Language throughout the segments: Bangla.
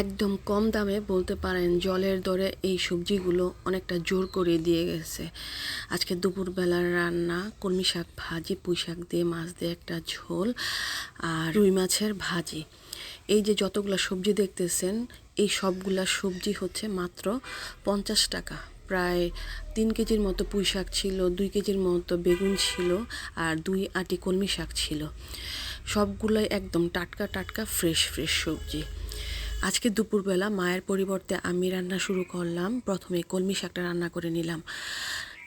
একদম কম দামে বলতে পারেন জলের দরে এই সবজিগুলো অনেকটা জোর করে দিয়ে গেছে। আজকে দুপুরবেলার রান্না, কলমি শাক ভাজি, পুঁই শাক দিয়ে, মাছ দিয়ে একটা ঝোল আর রুই মাছের ভাজি। এই যে যতগুলো সবজি দেখতেছেন, এই সবগুলা সবজি হচ্ছে মাত্র পঞ্চাশ টাকা। প্রায় তিন কেজির মতো পুঁই শাক ছিল, দুই কেজির মতো বেগুন ছিল আর দুই আটি কলমি শাক ছিল। সবগুলোই একদম টাটকা টাটকা, ফ্রেশ ফ্রেশ সবজি। আজকে দুপুরবেলা মায়ের পরিবর্তে আমি রান্না শুরু করলাম। প্রথমে কলমি শাকটা রান্না করে নিলাম।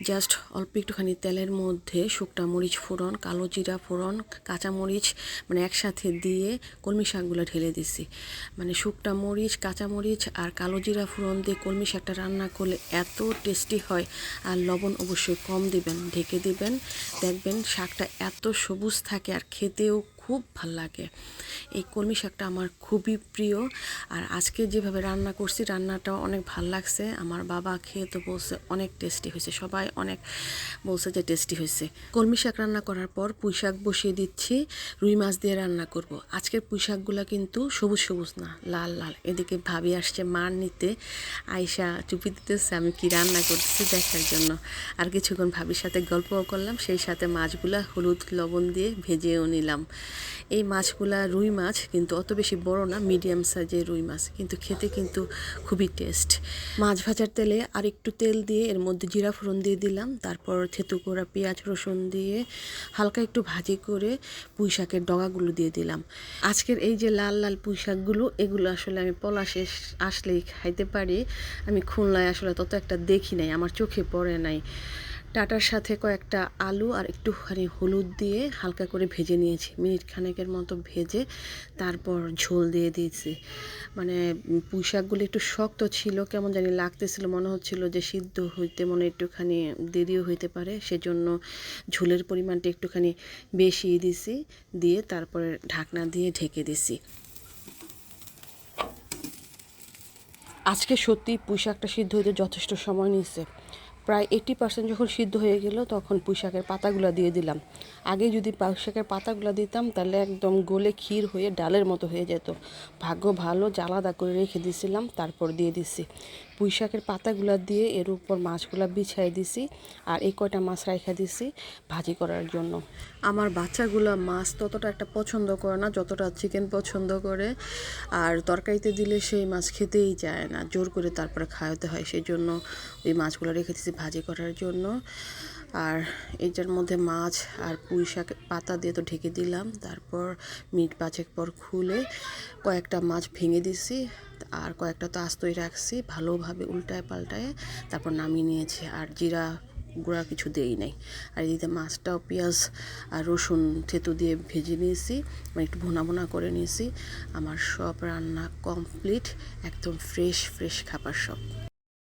জাস্ট অল্প একটুখানি তেলের মধ্যে শুকটা মরিচ ফোড়ন, কালো জিরা ফোড়ন কাঁচামরিচ মানে একসাথে দিয়ে কলমি শাকগুলো ঢেলে দিছি। মানে শুকটা মরিচ কাঁচামরিচ আর কালো জিরা ফোড়ন দিয়ে কলমি শাকটা রান্না করলে এত টেস্টি হয় আর লবণ অবশ্যই কম দিবেন, ঢেকে দিবেন। দেখবেন শাকটা এত সবুজ থাকে আর খেতেও খুব ভালো লাগে। এই কলমি শাকটা আমার খুবই প্রিয়। আর আজকে যেভাবে রান্না করছি রান্নাটাও অনেক ভালো লাগছে। আমার বাবা খেয়ে তো বলছে অনেক টেস্টি হয়েছে। সবাই অনেক বলছে যে টেস্টি হয়েছে। কলমি শাক রান্না করার পর পুঁই শাক বসিয়ে দিচ্ছি। রুই মাছ দিয়ে রান্না করব। আজকের পুঁই শাকগুলো কিন্তু সবুজ সবুজ না, লাল লাল। এদিকে ভাবি আসছে মার নিতে। আয়সা চুপি দিতেছে, আমি কি রান্না করতেছি দেখার জন্য। আর কিছুক্ষণ ভাবির সাথে গল্পও করলাম। সেই সাথে মাছগুলো হলুদ লবণ দিয়ে ভেজেও নিলাম। এই মাছগুলা রুই মাছ, কিন্তু অত বেশি বড় না মিডিয়াম সাইজের রুই মাছ, কিন্তু খেতে কিন্তু খুবই টেস্ট মাছ ভাজার তেলে আর একটু তেল দিয়ে, এর মধ্যে জিরা ফোড়ন দিয়ে দিলাম, তারপর থেতু করা পেঁয়াজ রসুন দিয়ে হালকা একটু ভাজি করে পুঁই শাকের ডগাগুলো দিয়ে দিলাম। আজকের এই যে লাল লাল পুঁই শাকগুলো, এগুলো আসলে আমি পলাশে আসলেই খাইতে পারি। আমি খুলনায় আসলে তত একটা দেখি নাই, আমার চোখে পড়ে নাই। টাটার সাথে কয়েকটা আলু আর একটুখানি হলুদ দিয়ে হালকা করে ভেজে নিয়েছি। মিনিট খানেকের মতো ভেজে তারপর ঝোল দিয়ে দিয়েছি। মানে পুঁইশাকগুলো একটু শক্ত ছিল, কেমন জানি লাগতেছিল, মনে হচ্ছিল যে সিদ্ধ হইতে মনে একটুখানি দেরিও হইতে পারে। সেজন্য ঝোলের পরিমাণটা একটুখানি বেশি দিছি দিয়ে তারপরে ঢাকনা দিয়ে ঢেকে দিছি আজকে সত্যি পুঁইশাকটা সিদ্ধ হইতে যথেষ্ট সময় নিচ্ছে প্রায় এইটি পার্সেন্ট যখন সিদ্ধ হয়ে গেল, তখন পুঁই শাকের পাতাগুলো দিয়ে দিলাম। আগে যদি পুঁই শাকের পাতাগুলো দিতাম, তাহলে একদম গলে ক্ষীর হয়ে ডালের মতো হয়ে যেত। ভাগ্য ভালো জ্বালাদা করে রেখে দিয়েছিলাম তারপর দিয়ে দিছি। পুঁই শাকের পাতাগুলো দিয়ে এর উপর মাছগুলো বিছাই দিছি আর এই কয়টা মাছ রাখা দিছি ভাজি করার জন্য। আমার বাচ্চাগুলো মাছ ততটা একটা পছন্দ করে না, যতটা চিকেন পছন্দ করে। আর তরকারিতে দিলে সেই মাছ খেতেই যায় না, জোর করে তারপরে খাওয়াতে হয়। সেই জন্য ওই মাছগুলো রেখে দিছি। ভাজি করার জন্য। আর এটার মধ্যে মাছ আর পুঁই শাক পাতা দিয়ে তো ঢেকে দিলাম। তারপর মিট পাঁচেক পর খুলে কয়েকটা মাছ ভেঙে দিছি। আর কয়েকটা তো আস্তই রাখছি, ভালোভাবে উল্টায় পাল্টায় তারপর নামিয়ে নিয়েছি। আর জিরা গুঁড়া কিছু দেই নাই। আর এদিকে মাছটাও পেঁয়াজ আর রসুন থেতু দিয়ে ভেজে নিয়েছি। মানে একটু ভোনা ভোনা করে নিয়েছি। আমার সব রান্না কমপ্লিট, একদম ফ্রেশ ফ্রেশ খাবার সব।